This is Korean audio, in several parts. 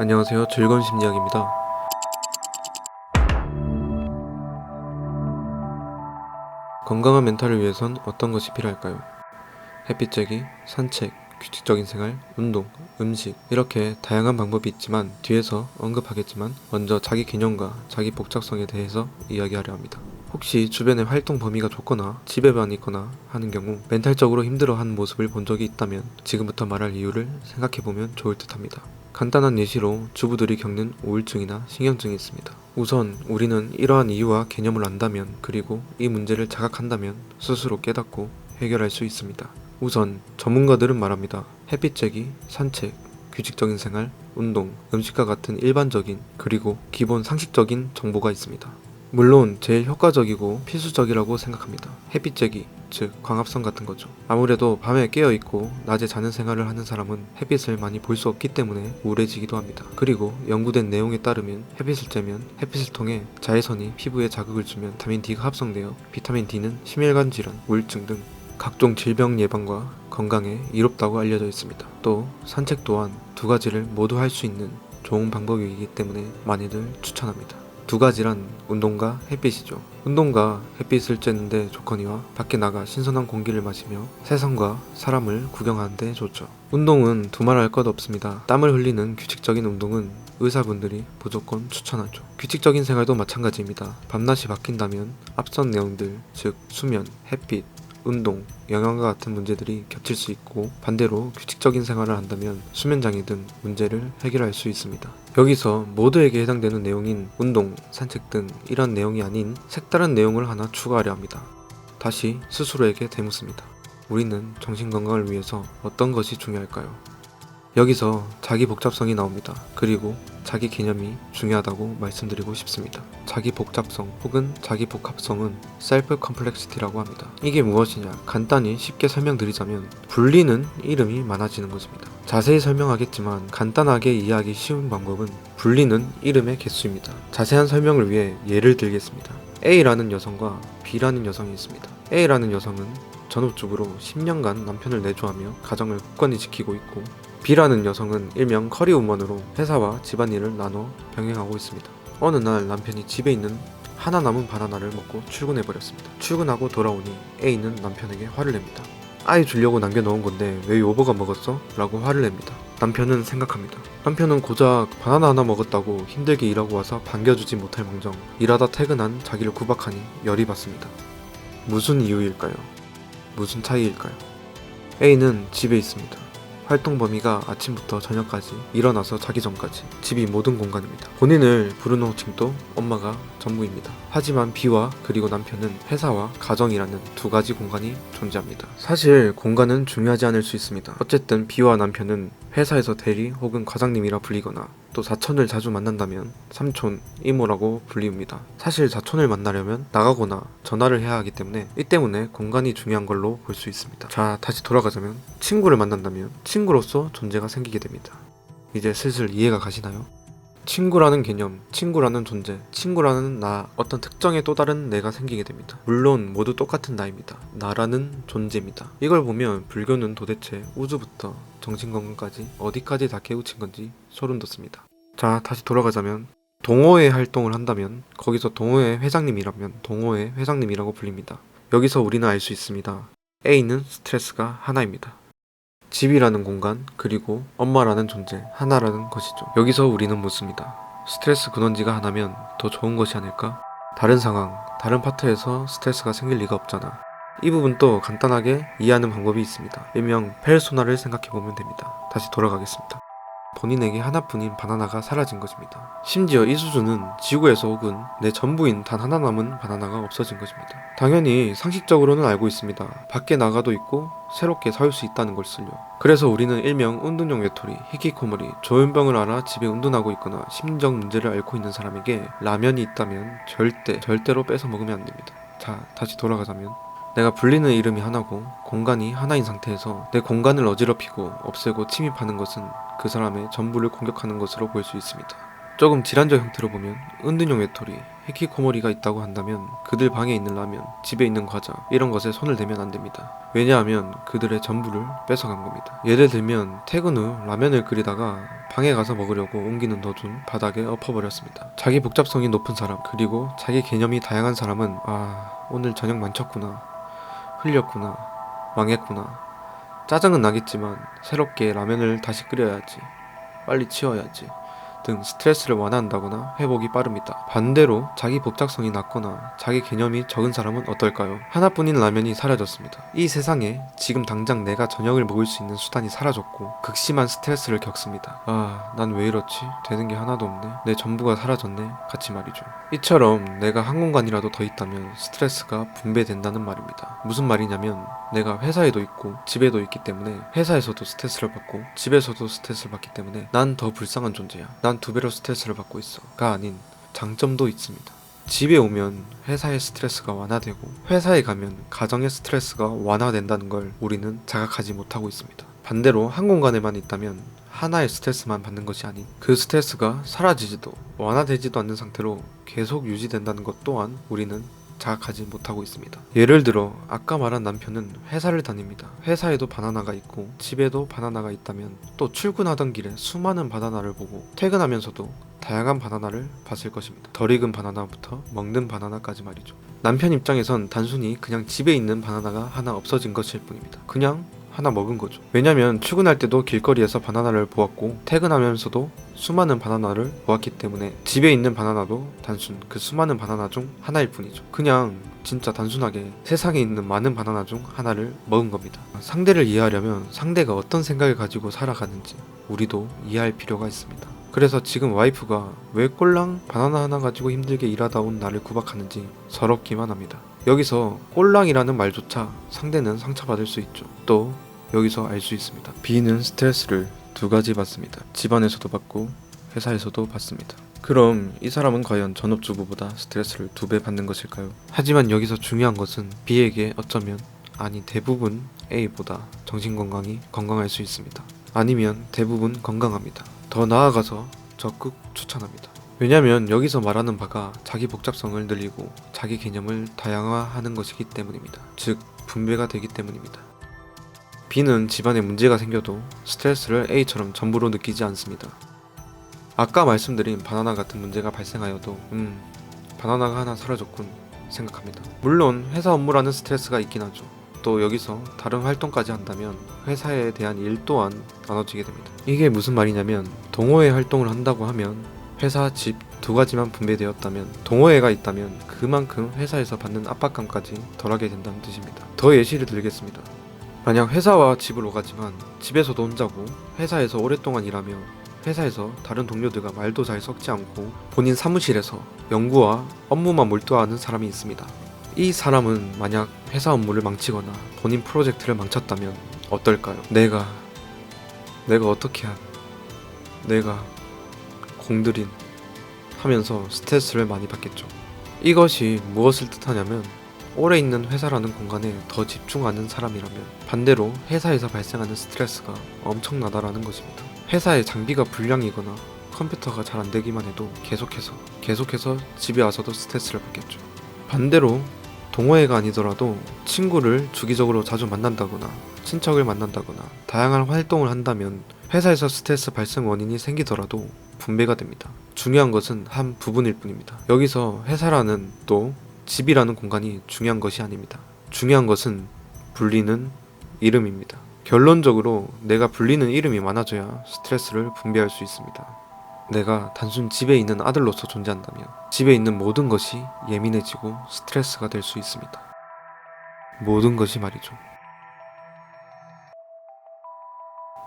안녕하세요. 즐거운 심리학입니다. 건강한 멘탈을 위해선 어떤 것이 필요할까요? 햇빛 쬐기, 산책, 규칙적인 생활, 운동, 음식 이렇게 다양한 방법이 있지만 뒤에서 언급하겠지만 먼저 자기 개념과 자기 복잡성에 대해서 이야기하려 합니다. 혹시 주변에 활동 범위가 좁거나 집에만 있거나 하는 경우 멘탈적으로 힘들어하는 모습을 본 적이 있다면 지금부터 말할 이유를 생각해보면 좋을 듯 합니다. 간단한 예시로 주부들이 겪는 우울증이나 신경증이 있습니다. 우선 우리는 이러한 이유와 개념을 안다면 그리고 이 문제를 자각한다면 스스로 깨닫고 해결할 수 있습니다. 우선 전문가들은 말합니다. 햇빛 쬐기, 산책, 규칙적인 생활, 운동, 음식과 같은 일반적인 그리고 기본 상식적인 정보가 있습니다. 물론 제일 효과적이고 필수적이라고 생각합니다. 햇빛 쬐기, 즉 광합성 같은 거죠. 아무래도 밤에 깨어 있고 낮에 자는 생활을 하는 사람은 햇빛을 많이 볼 수 없기 때문에 우울해지기도 합니다. 그리고 연구된 내용에 따르면 햇빛을 쬐면 햇빛을 통해 자외선이 피부에 자극을 주면 비타민 D가 합성되어 비타민 D는 심혈관 질환, 우울증 등 각종 질병 예방과 건강에 이롭다고 알려져 있습니다. 또 산책 또한 두 가지를 모두 할 수 있는 좋은 방법이기 때문에 많이들 추천합니다. 두 가지란 운동과 햇빛이죠. 운동과 햇빛을 쬐는데 좋거니와 밖에 나가 신선한 공기를 마시며 세상과 사람을 구경하는데 좋죠. 운동은 두말할 것 없습니다. 땀을 흘리는 규칙적인 운동은 의사분들이 무조건 추천하죠. 규칙적인 생활도 마찬가지입니다. 밤낮이 바뀐다면 앞선 내용들, 즉 수면, 햇빛, 운동, 영양과 같은 문제들이 겹칠 수 있고 반대로 규칙적인 생활을 한다면 수면장애 등 문제를 해결할 수 있습니다. 여기서 모두에게 해당되는 내용인 운동, 산책 등 이런 내용이 아닌 색다른 내용을 하나 추가하려 합니다. 다시 스스로에게 되묻습니다. 우리는 정신건강을 위해서 어떤 것이 중요할까요? 여기서 자기 복잡성이 나옵니다. 그리고 자기 개념이 중요하다고 말씀드리고 싶습니다. 자기 복잡성 혹은 자기 복합성은 셀프 컴플렉시티라고 합니다. 이게 무엇이냐? 간단히 쉽게 설명드리자면 불리는 이름이 많아지는 것입니다. 자세히 설명하겠지만 간단하게 이해하기 쉬운 방법은 불리는 이름의 개수입니다. 자세한 설명을 위해 예를 들겠습니다. A라는 여성과 B라는 여성이 있습니다. A라는 여성은 전업주부로 10년간 남편을 내조하며 가정을 굳건히 지키고 있고 B라는 여성은 일명 커리우먼으로 회사와 집안일을 나눠 병행하고 있습니다. 어느 날 남편이 집에 있는 하나 남은 바나나를 먹고 출근해버렸습니다. 출근하고 돌아오니 A는 남편에게 화를 냅니다. 아이 주려고 남겨놓은 건데 왜 요버가 먹었어? 라고 화를 냅니다. 남편은 생각합니다. 남편은 고작 바나나 하나 먹었다고 힘들게 일하고 와서 반겨주지 못할 망정 일하다 퇴근한 자기를 구박하니 열이 받습니다. 무슨 이유일까요? 무슨 차이일까요? A는 집에 있습니다. 활동 범위가 아침부터 저녁까지 일어나서 자기 전까지 집이 모든 공간입니다. 본인을 부르는 호칭도 엄마가 전부입니다. 하지만 B와 그리고 남편은 회사와 가정이라는 두 가지 공간이 존재합니다. 사실 공간은 중요하지 않을 수 있습니다. 어쨌든 B와 남편은 회사에서 대리 혹은 과장님이라 불리거나 또 사촌을 자주 만난다면 삼촌, 이모라고 불리웁니다. 사실 사촌을 만나려면 나가거나 전화를 해야 하기 때문에 이 때문에 공간이 중요한 걸로 볼 수 있습니다. 자, 다시 돌아가자면 친구를 만난다면 친구로서 존재가 생기게 됩니다. 이제 슬슬 이해가 가시나요? 친구라는 개념, 친구라는 존재, 친구라는 나, 어떤 특정의 또 다른 내가 생기게 됩니다. 물론 모두 똑같은 나입니다. 나라는 존재입니다. 이걸 보면 불교는 도대체 우주부터 정신건강까지 어디까지 다 깨우친 건지 소름 돋습니다. 자, 다시 돌아가자면 동호회 활동을 한다면 거기서 동호회 회장님이라면 동호회 회장님이라고 불립니다. 여기서 우리는 알 수 있습니다. A는 스트레스가 하나입니다. 집이라는 공간, 그리고 엄마라는 존재, 하나라는 것이죠. 여기서 우리는 묻습니다. 스트레스 근원지가 하나면 더 좋은 것이 아닐까? 다른 상황, 다른 파트에서 스트레스가 생길 리가 없잖아. 이 부분도 간단하게 이해하는 방법이 있습니다. 일명 페르소나를 생각해보면 됩니다. 다시 돌아가겠습니다. 본인에게 하나뿐인 바나나가 사라진 것입니다. 심지어 이 수준은 지구에서 혹은 내 전부인 단 하나 남은 바나나가 없어진 것입니다. 당연히 상식적으로는 알고 있습니다. 밖에 나가도 있고 새롭게 살 수 있다는 것을요. 그래서 우리는 일명 운동용 외톨이, 히키코모리, 조현병을 알아 집에 운동하고 있거나 심리적 문제를 앓고 있는 사람에게 라면이 있다면 절대 절대로 뺏어 먹으면 안 됩니다. 자, 다시 돌아가자면 내가 불리는 이름이 하나고 공간이 하나인 상태에서 내 공간을 어지럽히고 없애고 침입하는 것은 그 사람의 전부를 공격하는 것으로 볼 수 있습니다. 조금 질환적 형태로 보면 은둔형 외톨이, 히키코모리가 있다고 한다면 그들 방에 있는 라면, 집에 있는 과자 이런 것에 손을 대면 안 됩니다. 왜냐하면 그들의 전부를 뺏어간 겁니다. 예를 들면 퇴근 후 라면을 끓이다가 방에 가서 먹으려고 옮기는 도중 바닥에 엎어버렸습니다. 자기 복잡성이 높은 사람 그리고 자기 개념이 다양한 사람은 아 오늘 저녁 많쳤구나 흘렸구나. 망했구나. 짜증은 나겠지만 새롭게 라면을 다시 끓여야지. 빨리 치워야지 등 스트레스를 완화한다거나 회복이 빠릅니다. 반대로 자기 복잡성이 낮거나 자기 개념이 적은 사람은 어떨까요? 하나뿐인 라면이 사라졌습니다. 이 세상에 지금 당장 내가 저녁을 먹을 수 있는 수단이 사라졌고 극심한 스트레스를 겪습니다. 아, 난 왜 이렇지? 되는 게 하나도 없네. 내 전부가 사라졌네. 같이 말이죠. 이처럼 내가 한 공간이라도 더 있다면 스트레스가 분배된다는 말입니다. 무슨 말이냐면 내가 회사에도 있고 집에도 있기 때문에 회사에서도 스트레스를 받고 집에서도 스트레스를 받기 때문에 난 더 불쌍한 존재야. 난 두 배로 스트레스를 받고 있어.가 아닌 장점도 있습니다. 집에 오면 회사의 스트레스가 완화되고 회사에 가면 가정의 스트레스가 완화된다는 걸 우리는 자각하지 못하고 있습니다. 반대로 한 공간에만 있다면 하나의 스트레스만 받는 것이 아닌 그 스트레스가 사라지지도 완화되지도 않는 상태로 계속 유지된다는 것 또한 우리는 자각하지 못하고 있습니다. 예를 들어 아까 말한 남편은 회사를 다닙니다. 회사에도 바나나가 있고 집에도 바나나가 있다면 또 출근하던 길에 수많은 바나나를 보고 퇴근하면서도 다양한 바나나를 봤을 것입니다. 덜 익은 바나나부터 먹는 바나나까지 말이죠. 남편 입장에선 단순히 그냥 집에 있는 바나나가 하나 없어진 것일 뿐입니다. 그냥 하나 먹은 거죠. 왜냐면 출근할 때도 길거리에서 바나나를 보았고 퇴근하면서도 수많은 바나나를 보았기 때문에 집에 있는 바나나도 단순 그 수많은 바나나 중 하나일 뿐이죠. 그냥 진짜 단순하게 세상에 있는 많은 바나나 중 하나를 먹은 겁니다. 상대를 이해하려면 상대가 어떤 생각을 가지고 살아가는지 우리도 이해할 필요가 있습니다. 그래서 지금 와이프가 왜 꼴랑 바나나 하나 가지고 힘들게 일하다 온 나를 구박하는지 서럽기만 합니다. 여기서 꼴랑이라는 말조차 상대는 상처받을 수 있죠. 또 여기서 알 수 있습니다. B는 스트레스를 두 가지 받습니다. 집안에서도 받고 회사에서도 받습니다. 그럼 이 사람은 과연 전업주부보다 스트레스를 두 배 받는 것일까요? 하지만 여기서 중요한 것은 B에게 어쩌면 아니 대부분 A보다 정신건강이 건강할 수 있습니다. 아니면 대부분 건강합니다. 더 나아가서 적극 추천합니다. 왜냐면 여기서 말하는 바가 자기 복잡성을 늘리고 자기 개념을 다양화하는 것이기 때문입니다. 즉 분배가 되기 때문입니다. B는 집안에 문제가 생겨도 스트레스를 A처럼 전부로 느끼지 않습니다. 아까 말씀드린 바나나 같은 문제가 발생하여도 음 바나나가 하나 사라졌군 생각합니다. 물론 회사 업무라는 스트레스가 있긴 하죠. 또 여기서 다른 활동까지 한다면 회사에 대한 일 또한 나눠지게 됩니다. 이게 무슨 말이냐면 동호회 활동을 한다고 하면 회사 집 두 가지만 분배되었다면 동호회가 있다면 그만큼 회사에서 받는 압박감까지 덜하게 된다는 뜻입니다. 더 예시를 들겠습니다. 만약 회사와 집을 오가지만 집에서도 혼자고 회사에서 오랫동안 일하며 회사에서 다른 동료들과 말도 잘 섞지 않고 본인 사무실에서 연구와 업무만 몰두하는 사람이 있습니다. 이 사람은 만약 회사 업무를 망치거나 본인 프로젝트를 망쳤다면 어떨까요? 내가 내가 어떻게 한 내가 공들인 하면서 스트레스를 많이 받겠죠. 이것이 무엇을 뜻하냐면 오래 있는 회사라는 공간에 더 집중하는 사람이라면 반대로 회사에서 발생하는 스트레스가 엄청나다라는 것입니다. 회사의 장비가 불량이거나 컴퓨터가 잘 안 되기만 해도 계속해서 계속해서 집에 와서도 스트레스를 받겠죠. 반대로 동호회가 아니더라도 친구를 주기적으로 자주 만난다거나 친척을 만난다거나 다양한 활동을 한다면 회사에서 스트레스 발생 원인이 생기더라도 분배가 됩니다. 중요한 것은 한 부분일 뿐입니다. 여기서 회사라는 또 집이라는 공간이 중요한 것이 아닙니다. 중요한 것은 불리는 이름입니다. 결론적으로 내가 불리는 이름이 많아져야 스트레스를 분배할 수 있습니다. 내가 단순 집에 있는 아들로서 존재한다면 집에 있는 모든 것이 예민해지고 스트레스가 될 수 있습니다. 모든 것이 말이죠.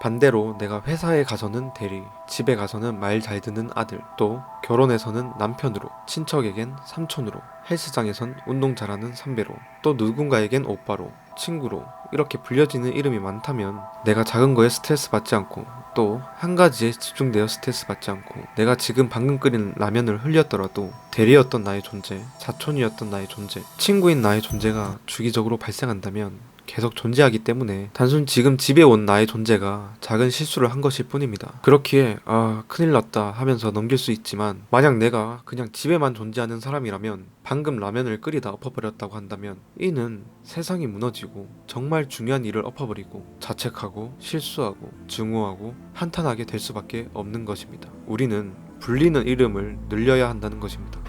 반대로 내가 회사에 가서는 대리, 집에 가서는 말 잘 듣는 아들, 또 결혼해서는 남편으로, 친척에겐 삼촌으로, 헬스장에선 운동 잘하는 선배로, 또 누군가에겐 오빠로, 친구로 이렇게 불려지는 이름이 많다면 내가 작은 거에 스트레스 받지 않고 또 한 가지에 집중되어 스트레스 받지 않고 내가 지금 방금 끓인 라면을 흘렸더라도 대리였던 나의 존재, 사촌이었던 나의 존재, 친구인 나의 존재가 주기적으로 발생한다면 계속 존재하기 때문에 단순 지금 집에 온 나의 존재가 작은 실수를 한 것일 뿐입니다. 그렇기에 아 큰일 났다 하면서 넘길 수 있지만 만약 내가 그냥 집에만 존재하는 사람이라면 방금 라면을 끓이다 엎어버렸다고 한다면 이는 세상이 무너지고 정말 중요한 일을 엎어버리고 자책하고 실수하고 증오하고 한탄하게 될 수밖에 없는 것입니다. 우리는 불리는 이름을 늘려야 한다는 것입니다.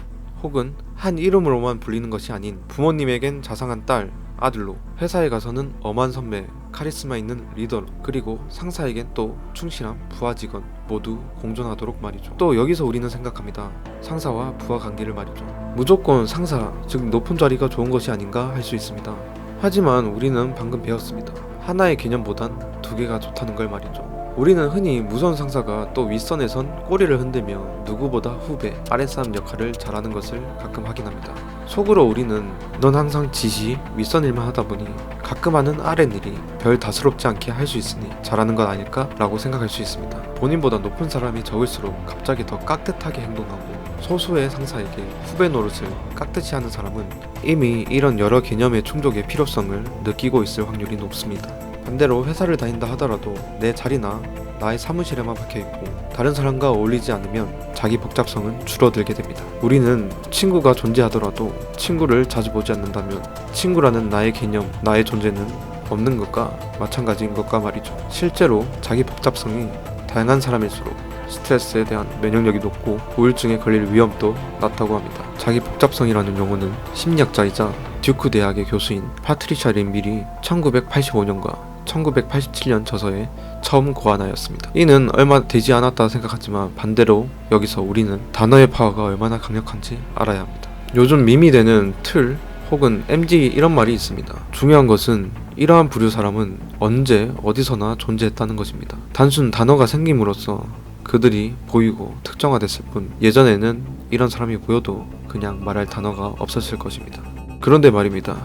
혹은 한 이름으로만 불리는 것이 아닌 부모님에겐 자상한 딸, 아들로 회사에 가서는 엄한 선배, 카리스마 있는 리더로 그리고 상사에겐 또 충실한 부하 직원 모두 공존하도록 말이죠. 또 여기서 우리는 생각합니다. 상사와 부하 관계를 말이죠. 무조건 상사, 즉 높은 자리가 좋은 것이 아닌가 할 수 있습니다. 하지만 우리는 방금 배웠습니다. 하나의 개념보단 두 개가 좋다는 걸 말이죠. 우리는 흔히 무서운 상사가 또 윗선에선 꼬리를 흔들며 누구보다 후배, 아랫사람 역할을 잘하는 것을 가끔 확인합니다. 속으로 우리는 넌 항상 지시, 윗선 일만 하다 보니 가끔 하는 아랫 일이 별 다스럽지 않게 할 수 있으니 잘하는 건 아닐까? 라고 생각할 수 있습니다. 본인보다 높은 사람이 적을수록 갑자기 더 깍듯하게 행동하고 소수의 상사에게 후배 노릇을 깍듯이 하는 사람은 이미 이런 여러 개념의 충족의 필요성을 느끼고 있을 확률이 높습니다. 반대로 회사를 다닌다 하더라도 내 자리나 나의 사무실에만 박혀있고 다른 사람과 어울리지 않으면 자기 복잡성은 줄어들게 됩니다. 우리는 친구가 존재하더라도 친구를 자주 보지 않는다면 친구라는 나의 개념, 나의 존재는 없는 것과 마찬가지인 것과 말이죠. 실제로 자기 복잡성이 다양한 사람일수록 스트레스에 대한 면역력이 높고 우울증에 걸릴 위험도 낮다고 합니다. 자기 복잡성이라는 용어는 심리학자이자 듀크 대학의 교수인 파트리샤 린빌이 1985년과 1987년 저서에 처음 고안하였습니다. 이는 얼마 되지 않았다 생각하지만 반대로 여기서 우리는 단어의 파워가 얼마나 강력한지 알아야 합니다. 요즘 밈이 되는 틀 혹은 MG 이런 말이 있습니다. 중요한 것은 이러한 부류 사람은 언제 어디서나 존재했다는 것입니다. 단순 단어가 생김으로써 그들이 보이고 특정화됐을 뿐 예전에는 이런 사람이 보여도 그냥 말할 단어가 없었을 것입니다. 그런데 말입니다.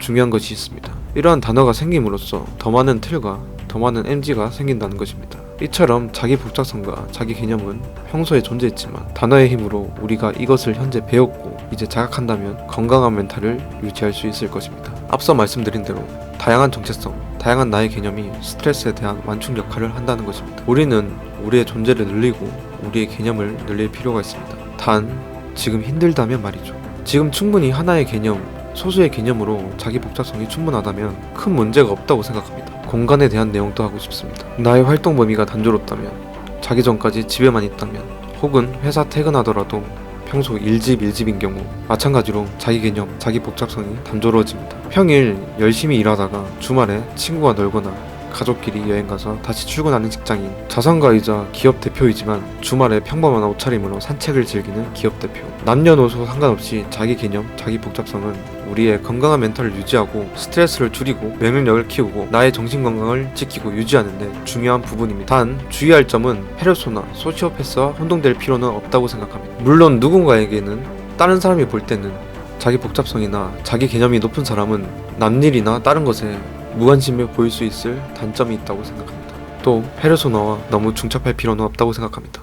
중요한 것이 있습니다. 이러한 단어가 생김으로써 더 많은 틀과 더 많은 MG가 생긴다는 것입니다. 이처럼 자기 복잡성과 자기 개념은 평소에 존재했지만 단어의 힘으로 우리가 이것을 현재 배웠고 이제 자각한다면 건강한 멘탈을 유지할 수 있을 것입니다. 앞서 말씀드린 대로 다양한 정체성, 다양한 나의 개념이 스트레스에 대한 완충 역할을 한다는 것입니다. 우리는 우리의 존재를 늘리고 우리의 개념을 늘릴 필요가 있습니다. 단 지금 힘들다면 말이죠. 지금 충분히 하나의 개념, 소수의 개념으로 자기 복잡성이 충분하다면 큰 문제가 없다고 생각합니다. 공간에 대한 내용도 하고 싶습니다. 나의 활동 범위가 단조롭다면, 자기 전까지 집에만 있다면, 혹은 회사 퇴근하더라도 평소 일집 일집인 경우 마찬가지로 자기 개념, 자기 복잡성이 단조로워집니다. 평일 열심히 일하다가 주말에 친구와 놀거나 가족끼리 여행 가서 다시 출근하는 직장인, 자산가이자 기업 대표이지만 주말에 평범한 옷차림으로 산책을 즐기는 기업 대표. 남녀노소 상관없이 자기 개념, 자기 복잡성은 우리의 건강한 멘탈을 유지하고 스트레스를 줄이고 면역력을 키우고 나의 정신 건강을 지키고 유지하는데 중요한 부분입니다. 단 주의할 점은 페르소나, 소시오패스와 혼동될 필요는 없다고 생각합니다. 물론 누군가에게는 다른 사람이 볼 때는 자기 복잡성이나 자기 개념이 높은 사람은 남일이나 다른 것에 무관심해 보일 수 있을 단점이 있다고 생각합니다. 또 페르소나와 너무 중첩할 필요는 없다고 생각합니다.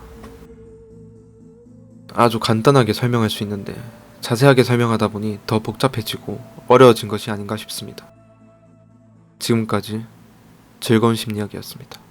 아주 간단하게 설명할 수 있는데 자세하게 설명하다 보니 더 복잡해지고 어려워진 것이 아닌가 싶습니다. 지금까지 즐거운 심리학이었습니다.